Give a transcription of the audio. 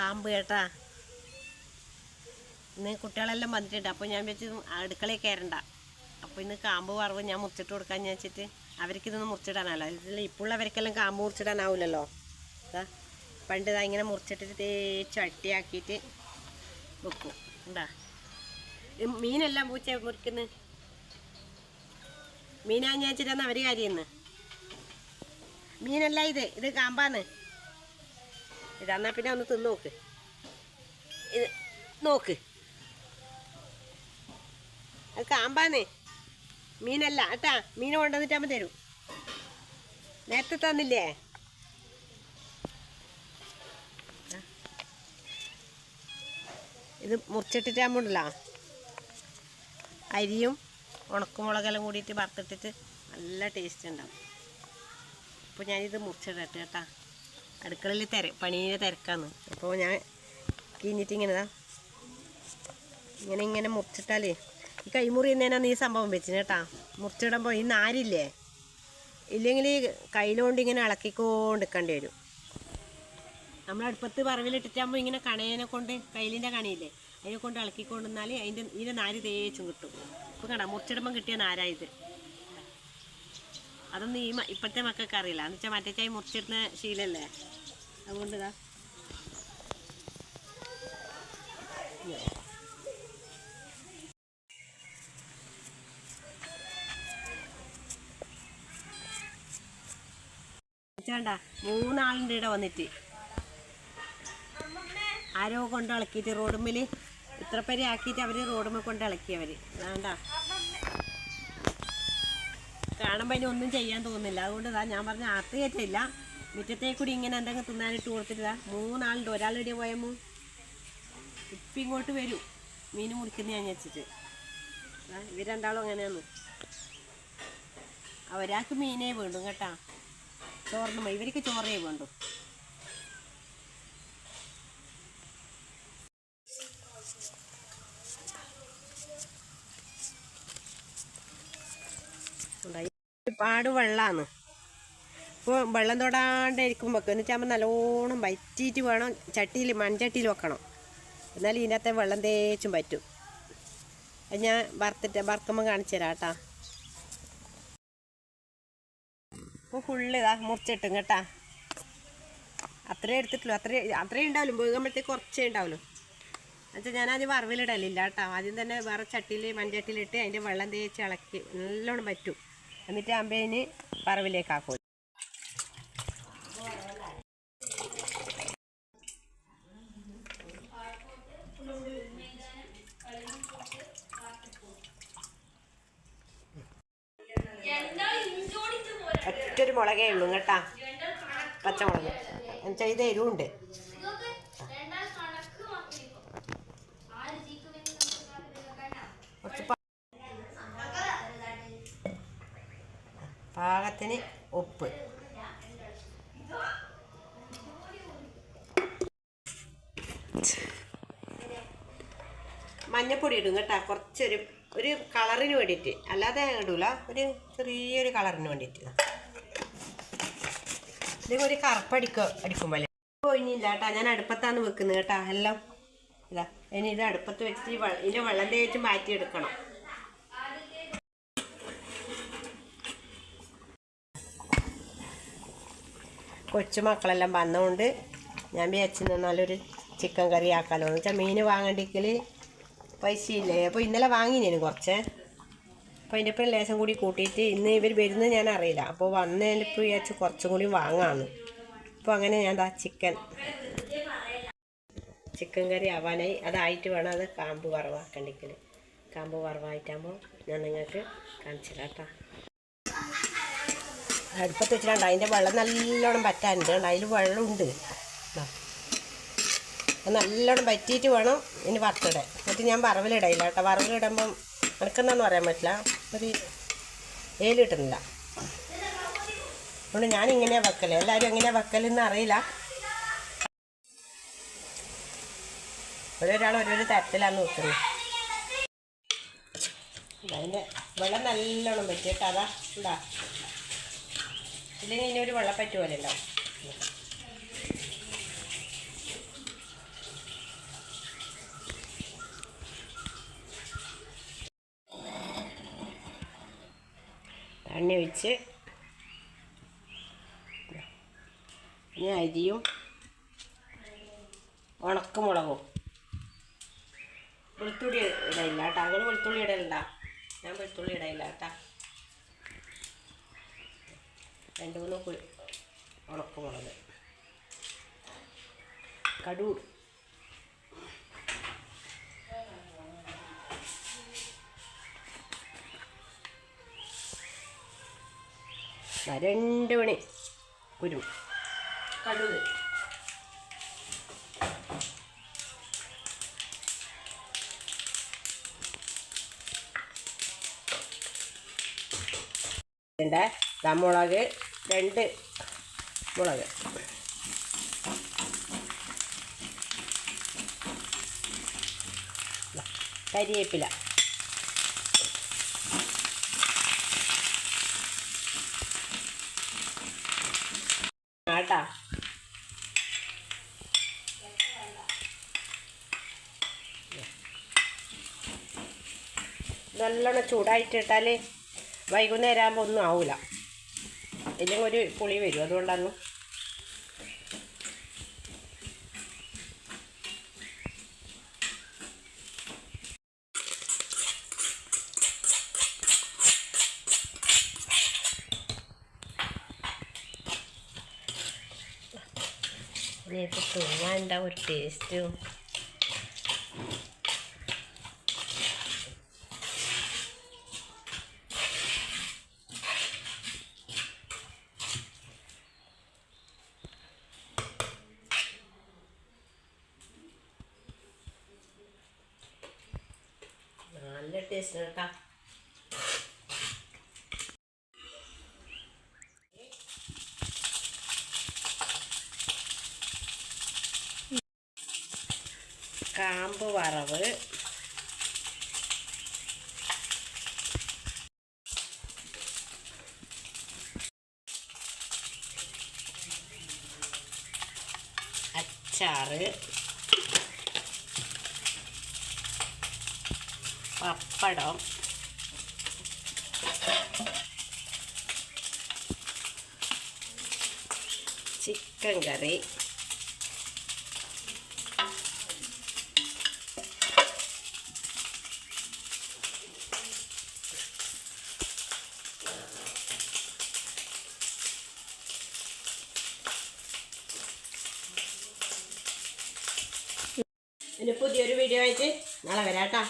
കാമ്പ് കേട്ടാ. ഇന്ന് കുട്ടികളെല്ലാം വന്നിട്ടുണ്ട്. അപ്പോൾ ഞാൻ വെച്ച് അടുക്കളയിൽ കയറണ്ട അപ്പോൾ ഇന്ന് കാമ്പ് വറവ് ഞാൻ മുറിച്ചിട്ട് കൊടുക്കാൻ വെച്ചിട്ട് അവർക്ക് മുറിച്ചിടാനാവില്ല ഇതിൽ ഇപ്പോഴുള്ളവർക്കെല്ലാം കാമ്പ് മുറിച്ചിടാനാവില്ലല്ലോ അതാ പണ്ട് ഇതാ ഇങ്ങനെ മുറിച്ചിട്ടിട്ട് തേച്ച് അട്ടിയാക്കിയിട്ട് വെക്കും. ഉണ്ടാ മീനെല്ലാം പൂച്ച മുറിക്കുന്നു. മീനാ ഞാൻ വെച്ചിട്ടാണ് അവർ കാര്യമെന്ന്. മീനല്ല ഇത്. ഇത് കാമ്പാന്ന്. ഇതെന്നാ പിന്നെ ഒന്ന് തിന്ന് നോക്ക്. ഇത് നോക്ക്. അത് കാമ്പാന്നേ. മീനല്ല കേട്ടാ മീൻ കൊണ്ടുവന്നിട്ടാകുമ്പോൾ തരും. നേരത്തെ തന്നില്ലേ. ഇത് മുറിച്ചിട്ടിട്ടാകുമ്പോണ്ടല്ലോ. അരിയും ഉണക്കുമുളകെല്ലാം കൂടിയിട്ട് വറുത്തിട്ടിട്ട് നല്ല ടേസ്റ്റ് ഉണ്ടാവും. അപ്പോൾ ഞാനിത് മുറിച്ചിടട്ടെ കേട്ടാ. അടുക്കളയിൽ തിര പണീനെ തിരക്കാന്ന്. അപ്പോൾ ഞാൻ കിഞ്ഞിട്ട് ഇങ്ങനെടാ ഇങ്ങനെ ഇങ്ങനെ മുറിച്ചിട്ടാലേ ഈ കൈമുറി എന്നതിനാണ് ഈ സംഭവം വെച്ചിന് കേട്ടാ മുറിച്ചിടുമ്പോൾ ഈ നാരില്ലേ ഇല്ലെങ്കിൽ ഈ കയ്യിലുകൊണ്ട് ഇങ്ങനെ ഇളക്കിക്കൊണ്ട് വരും. നമ്മൾ അടുപ്പത്ത് പറവിലിട്ടിട്ടാകുമ്പോൾ ഇങ്ങനെ കണേനെ കൊണ്ട് കയ്യിലിന്റെ കണിയില്ലേ അതിനെ കൊണ്ട് ഇളക്കിക്കൊണ്ട് നിന്നാൽ അതിന്റെ ഇതിന്റെ നാര് തേച്ചും കിട്ടും. ഇപ്പോൾ കണ്ടാ മുറിച്ചിടുമ്പം കിട്ടിയ നാരായത് അതൊന്നും ഈ ഇപ്പോഴത്തെ മക്കൾക്ക് അറിയില്ല എന്ന് വെച്ചാൽ മറ്റേ മുറിച്ചിടുന്ന ശീലല്ലേ? അതുകൊണ്ട് ഇതാ വേണ്ട മൂന്നാളുണ്ട് ഇവിടെ വന്നിട്ട്. ആരോ കൊണ്ട് ഇളക്കിയിട്ട് റോഡുമ്മിൽ ഇത്ര പേരെ ആക്കിയിട്ട് അവർ റോഡുമ്മ കൊണ്ട് ഇളക്കിയവർ വേണ്ട കാണുമ്പോൾ അതിന് ഒന്നും ചെയ്യാൻ തോന്നുന്നില്ല. അതുകൊണ്ട് ഞാൻ പറഞ്ഞ ആർത്തി കയറ്റില്ല. മുറ്റത്തേ കൂടി ഇങ്ങനെ എന്തെങ്കിലും തിന്നാനിട്ട് കൊടുത്തിട്ടാ മൂന്നാളുണ്ട്. ഒരാളിടെ പോയമ്മു ഇപ്പം ഇങ്ങോട്ട് വരൂ. മീൻ മുറിക്കുന്ന ഞാൻ വെച്ചിട്ട് ഇവർ രണ്ടാളും അങ്ങനെയാന്ന് അവരാൾക്ക് മീനേ വേണ്ടു കേട്ടാ. ചോറിന് ഇവർക്ക് ചോറേ വേണ്ടു. പാട് ഒരുപാട് ഇപ്പോൾ വെള്ളം തൊടാണ്ട് ഇരിക്കുമ്പോൾ എന്ന് വെച്ചാൽ നല്ലോണം വറ്റിയിട്ട് വേണം ചട്ടിയിൽ മൺചട്ടിയിൽ വെക്കണം. എന്നാൽ ഇതിനകത്തെ വെള്ളം തേച്ചും പറ്റും. അത് ഞാൻ വറുത്തിട്ട് വറുക്കുമ്പോൾ കാണിച്ചു തരാം കേട്ടാ. ഇപ്പോൾ ഫുള്ള് ഇതാ മുറിച്ചിട്ടും കേട്ടാ. അത്രേ എടുത്തിട്ടുള്ളൂ. അത്രേ അത്രേ ഉണ്ടാവുള്ളൂ വേകുമ്പോഴത്തേക്ക് കുറച്ചേ ഉണ്ടാവുള്ളൂ എന്നുവെച്ചാൽ ഞാനാദ്യം വറവിലിടലില്ല കേട്ടോ. ആദ്യം തന്നെ വേറെ ചട്ടിയിൽ മൺചട്ടിയിലിട്ട് അതിന്റെ വെള്ളം തേച്ച് ഇളക്കി നല്ലോണം പറ്റും എന്നിട്ട് അമ്പേന് വറവിലേക്ക് ഒറ്റൊരു മുളകേ ഉള്ളൂ കേട്ടാ. പച്ചമുളക്. എന്നുവെച്ചാൽ ഇത് എരിവുണ്ട്. പാകത്തിന് ഉപ്പ്. മഞ്ഞപ്പൊടി ഇടും കേട്ടാ. കുറച്ചൊരു ഒരു കളറിന് വേണ്ടിയിട്ട്. അല്ലാതെ ഇടൂല. ഒരു ചെറിയൊരു കളറിന് വേണ്ടിയിട്ട്. ഇല്ലെങ്കിൽ ഒരു കറുപ്പടിക്ക അടിക്കുമ്പോൾ ഒഴിഞ്ഞില്ല കേട്ടാ ഞാൻ അടുപ്പത്താണ് വെക്കുന്നത് കേട്ടാ. എല്ലാം ഇതാ. ഇനി ഇത് അടുപ്പത്ത് വെച്ചിട്ട് ഇതിന്റെ വെള്ളം തേച്ച് മാറ്റിയെടുക്കണം. കൊച്ചുമക്കളെല്ലാം വന്നുകൊണ്ട് ഞാൻ വിചാരിച്ചു നല്ലൊരു ചിക്കൻ കറി ആക്കാലോ എന്ന് വെച്ചാൽ മീൻ വാങ്ങണ്ടെങ്കിൽ പൈസ ഇല്ലേ അപ്പോൾ ഇന്നലെ വാങ്ങിനേനു കുറച്ച്. അപ്പോൾ അതിന്റെ ഒപ്പം ലേശം കൂടി കൂട്ടിയിട്ട് ഇന്ന് ഇവർ വരുന്നത് ഞാൻ അറിയില്ല. അപ്പോൾ വന്നതിലിപ്പോൾ വിചാരിച്ച് കുറച്ചും കൂടി വാങ്ങാമെന്ന് അപ്പോൾ അങ്ങനെ ഞാൻ ദാ ചിക്കൻ. ചിക്കൻ കറി ആവാനായി. അതായിട്ട് വേണം അത് കാമ്പ് വറവാക്കണ്ടെങ്കിൽ കാമ്പ് വറവായിട്ടാകുമ്പോൾ ഞാൻ നിങ്ങൾക്ക് കാണിച്ചു കേട്ടോ അടുപ്പത്ത് വെച്ചിട്ടുണ്ട്. അതിന്റെ വെള്ളം നല്ലോണം പറ്റാനുണ്ട്. അതിൽ വെള്ളമുണ്ട്. അത് നല്ലോണം പറ്റിയിട്ട് വേണം ഇനി വറുത്തിടാൻ. എന്നിട്ട് ഞാൻ വറവിലിടയില്ല കേട്ടോ വറവിലിടുമ്പം എനിക്കെന്താണെന്ന് പറയാൻ പറ്റില്ല? ഒരു ഏൽ കിട്ടുന്നില്ല ഞാൻ ഇങ്ങനെയാണ് വെക്കൽ എല്ലാവരും എങ്ങനെയാണ് വെക്കലെന്ന് അറിയില്ല. ഓരോരാൾ ഓരോരോ തരത്തിലാണ് വെക്കുന്നത് അതിന്റെ വെള്ളം നല്ലോണം പറ്റിയിട്ട് ഇല്ലെങ്കിൽ ഇനി ഒരു വെള്ളപ്പറ്റ് പോലെ ഉണ്ടാവും. എണ്ണ ഒഴിച്ച് പിന്നെ അരിയും ഉണക്കമുളകും വെളുത്തുള്ളി ഇടയില്ല കേട്ടോ. അങ്ങനെ വെളുത്തുള്ളി ഇടയില്ല ഞാൻ വെളുത്തുള്ളി ഇടയില്ല കേട്ടോ. രണ്ട് മൂന്ന് ഉണക്കമുളക് കടൂർ രണ്ട് മണി. കുരു കടുക്. മുളക് രണ്ട് മുളക്. ദാ ആട്ടാ നല്ലോണം ചൂടായിട്ടിട്ടാൽ വൈകുന്നേരം ആകുമ്പോൾ ഒന്നും ആവില്ല ഇല്ലെങ്കിൽ ഒരു പുളി വരും. അതുകൊണ്ടാണ് ഇതിലേക്ക് തിന്നാൻ എന്താ ഒരു ടേസ്റ്റും നല്ല ടേസ്റ്റ് കേട്ടാ കാമ്പ് വറവ് അച്ചാറ് പപ്പടം ചിക്കൻ കറി ഇനി പുതിയൊരു വീഡിയോ ആയിട്ട് നാളെ വരാട്ടാ